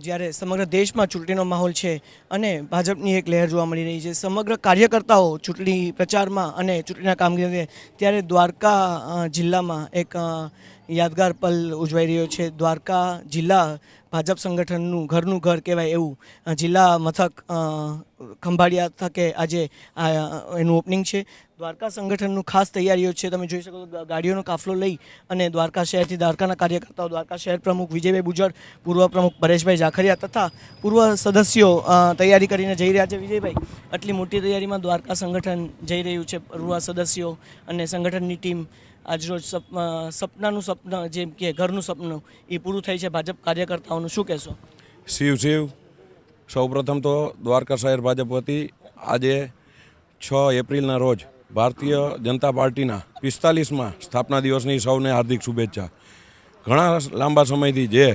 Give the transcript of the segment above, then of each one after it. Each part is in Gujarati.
જ્યારે સમગ્ર દેશમાં ચૂંટણીનો માહોલ છે અને ભાજપની એક લહેર જોવા મળી રહી છે, સમગ્ર કાર્યકર્તાઓ ચૂંટણી પ્રચારમાં અને ચૂંટણીના કામગીરી ત્યારે દ્વારકા જિલ્લામાં એક યાદગાર પલ ઉજવાઈ રહ્યો છે. દ્વારકા જિલ્લા ભાજપ સંગઠનનું ઘરનું ઘર કહેવાય એવું. જિલ્લા મથક ખંભાળિયા થકે આજે એનું ઓપનિંગ છે. દ્વારકા સંગઠનનું ખાસ તૈયારીઓ છે. તમે જોઈ શકો ગાડીઓનો કાફલો લઈ અને દ્વારકા શહેરથી દ્વારકાના કાર્યકર્તાઓ, દ્વારકા શહેર પ્રમુખ વિજયભાઈ બુજર પૂર્વ પ્રમુખ પરેશભાઈ ઝાખરિયા તથા પૂર્વ સદસ્યો તૈયારી કરીને જઈ રહ્યા છે. વિજયભાઈ, આટલી મોટી તૈયારીમાં દ્વારકા સંગઠન જઈ રહ્યું છે. પૂર્વ સદસ્યો અને સંગઠનની ટીમ આજરોજ સપનાનું સપનું, જેમ કે ઘરનું સપનું, એ પૂરું થાય છે. ભાજપ કાર્યકર્તાઓનું શું કહેશો? શિવ શિવ. સૌપ્રથમ તો દ્વારકા શહેર ભાજપ વતી આજે છ એપ્રિલના રોજ ભારતીય જનતા પાર્ટીના પિસ્તાલીસમાં સ્થાપના દિવસની સૌને હાર્દિક શુભેચ્છા. ઘણા લાંબા સમયથી જે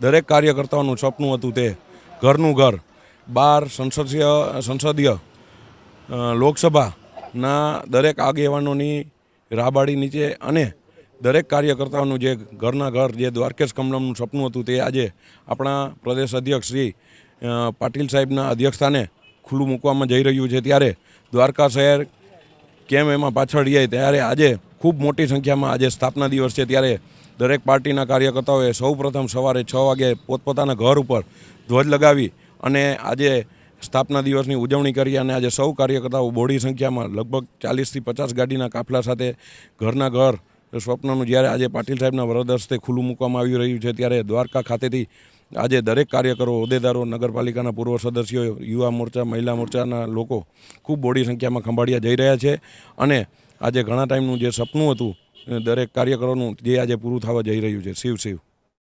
દરેક કાર્યકર્તાઓનું સપનું હતું તે ઘરનું ઘર, બાર સંસદીય સંસદીય લોકસભાના દરેક આગેવાનોની રાબાડી નીચે અને દરેક કાર્યકર્તાઓનું જે ઘરના ઘર, જે દ્વારકેશ કમલમનું સપનું હતું તે આજે આપણા પ્રદેશ અધ્યક્ષ શ્રી પાટીલ સાહેબના અધ્યક્ષસ્થાને ખુલ્લું મૂકવામાં જઈ રહ્યું છે. ત્યારે દ્વારકા શહેર કેમ એમાં પાછળ જાય? ત્યારે આજે ખૂબ મોટી સંખ્યામાં આજે સ્થાપના દિવસ છે. ત્યારે દરેક પાર્ટીના કાર્યકર્તાઓએ સૌ પ્રથમ સવારે છ વાગે પોતપોતાના ઘર ઉપર ધ્વજ લગાવી અને આજે સ્થાપના દિવસની ઉજવણી કરી અને આજે સૌ કાર્યકર્તાઓ બોડી સંખ્યામાં લગભગ ચાલીસથી પચાસ ગાડીના કાફલા સાથે ઘરના ઘર સ્વપ્નનું જ્યારે આજે પાટીલ સાહેબના વરદ હસ્તે ખુલ્લું મૂકવામાં આવી રહ્યું છે ત્યારે દ્વારકા ખાતેથી આજે દરેક કાર્યકરો, હોદ્દેદારો, નગરપાલિકાના પૂર્વ સદસ્યો, યુવા મોરચા, મહિલા મોરચાના લોકો ખૂબ બોડી સંખ્યામાં ખંભાળિયા જઈ રહ્યા છે અને આજે ઘણા ટાઈમનું જે સપનું હતું, દરેક કાર્યકરોનું જે આજે પૂરું થવા જઈ રહ્યું છે, શિવ શિવ.